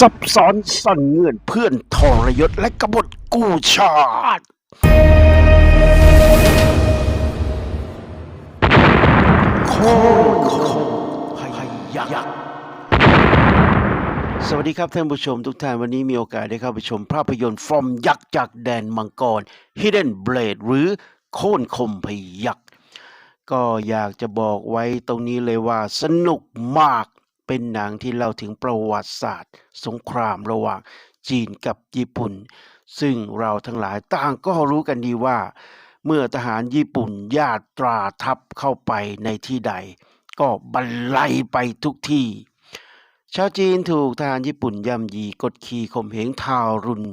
ซับซ้อนซ่อนเงื่อนเพื่อนทรยศและกบฏกู้ชาติ โค่นคมพยักษ์สวัสดีครับท่านผู้ชมทุกท่านวันนี้มีโอกาสได้เข้าไปชมภาพยนตร์ฟอร์มยักษ์จากแดนมังกร Hidden Blade หรือโค่นคมพยักษ์ก็อยากจะบอกไว้ตรงนี้เลยว่าสนุกมาก เป็นหนังที่เล่าถึงประวัติศาสตร์ สงครามระหว่างจีนกับญี่ปุ่น ซึ่งเราทั้งหลายต่างก็รู้กันดีว่า เมื่อทหารญี่ปุ่นญาตราทัพเข้าไปในที่ใด ก็บรรลัยไปทุกที่ ชาวจีนถูกทหารญี่ปุ่นย่ำยีกดขี่ข่มเหงทารุณ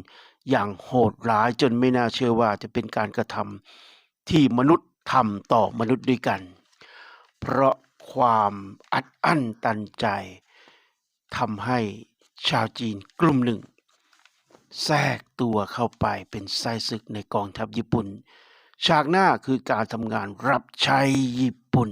อย่างโหดร้ายจนไม่น่าเชื่อว่าจะเป็นการกระทำที่มนุษย์ทำต่อมนุษย์ด้วยกัน เพราะ ความอัดอั้นตันใจทำให้ชาวจีนกลุ่มหนึ่ง แทรกตัวเข้าไปเป็นไส้ศึกในกองทัพญี่ปุ่น ฉากหน้าคือการทำงานรับใช้ญี่ปุ่น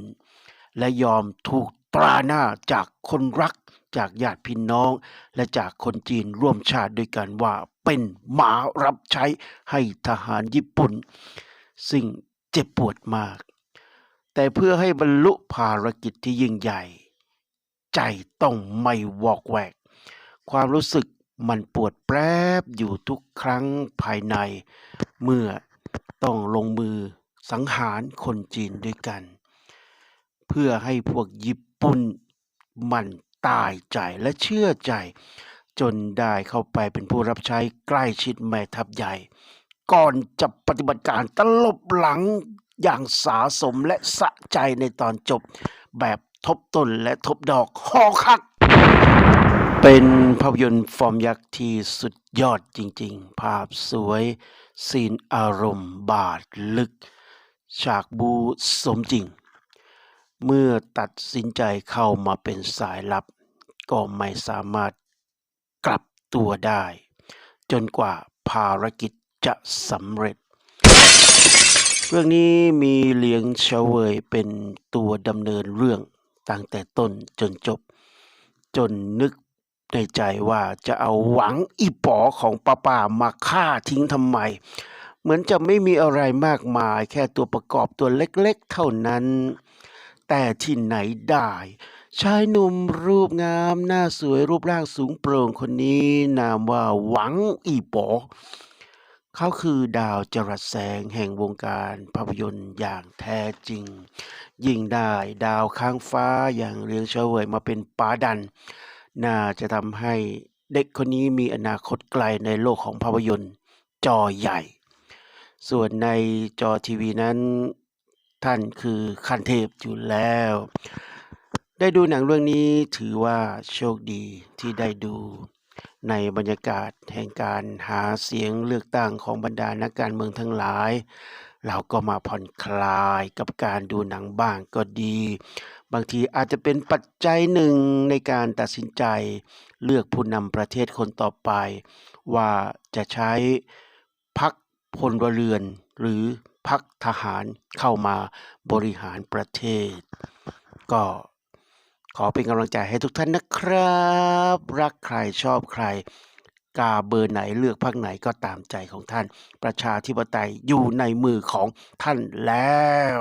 และยอมถูกตราหน้าจากคนรักจากญาติพี่น้อง และจากคนจีนร่วมชาติด้วยกันว่าเป็นหมารับใช้ให้ทหารญี่ปุ่น ซึ่งเจ็บปวดมาก แต่เพื่อให้บรรลุภารกิจที่ยิ่งใหญ่ ใจต้องไม่วอกแวก ความรู้สึกมันปวดแปรบอยู่ทุกครั้งภายใน เมื่อต้องลงมือสังหารคนจีนด้วยกัน เพื่อให้พวกญี่ปุ่นมันตายใจและเชื่อใจ จนได้เข้าไปเป็นผู้รับใช้ใกล้ชิดแม่ทัพใหญ่ ก่อนจะปฏิบัติการตลบหลัง อย่างสาสมและสะใจในตอนจบ แบบทบต้นและทบดอกหอคัก เป็นภาพยนตร์ฟอร์มยักษ์ที่สุดยอดจริงๆ ภาพสวย ซีนอารมณ์บาดลึก ฉากบูสมจริง เมื่อตัดสินใจเข้ามาเป็นสายลับ ก็ไม่สามารถกลับตัวได้ จนกว่าภารกิจจะสำเร็จ เรื่องนี้มีเลียงเฉวยเป็นตัวดำเนินเรื่องตั้งแต่ต้นจนจบ จนนึกในใจว่าจะเอาหวังอีป๋อของป้าป่ามาฆ่าทิ้งทำไม เหมือนจะไม่มีอะไรมากมายแค่ตัวประกอบตัวเล็กๆเท่านั้น แต่ที่ไหนได้ชายหนุ่มรูปงามหน้าสวยรูปร่างสูงโปร่งคนนี้นามว่าหวังอีป๋อ เขาคือดาวจรัสแสงแห่งวงการภาพยนตร์อย่างแท้จริง ยิ่งได้ดาวค้างฟ้าอย่างเรียงเฉวยมาเป็นป้าดัน น่าจะทำให้เด็กคนนี้มีอนาคตไกลในโลกของภาพยนตร์จอใหญ่ ส่วนในจอทีวีนั้นท่านคือขันเทพอยู่แล้ว ได้ดูหนังเรื่องนี้ถือว่าโชคดีที่ได้ดู ในบรรยากาศแห่งการหาเสียงเลือกตั้งของบรรดานักการเมืองทั้งหลาย เราก็มาผ่อนคลายกับการดูหนังบ้างก็ดี บางทีอาจจะเป็นปัจจัยหนึ่งในการตัดสินใจ เลือกผู้นำประเทศคนต่อไป ว่าจะใช้พักพลเรือนหรือพักทหารเข้ามาบริหารประเทศ ก็ ขอเป็นกำลังใจให้ทุกท่านนะครับ รักใครชอบใคร กาเบอร์ไหนเลือกพรรคไหนก็ตามใจของท่าน ประชาธิปไตยอยู่ในมือของท่านแล้ว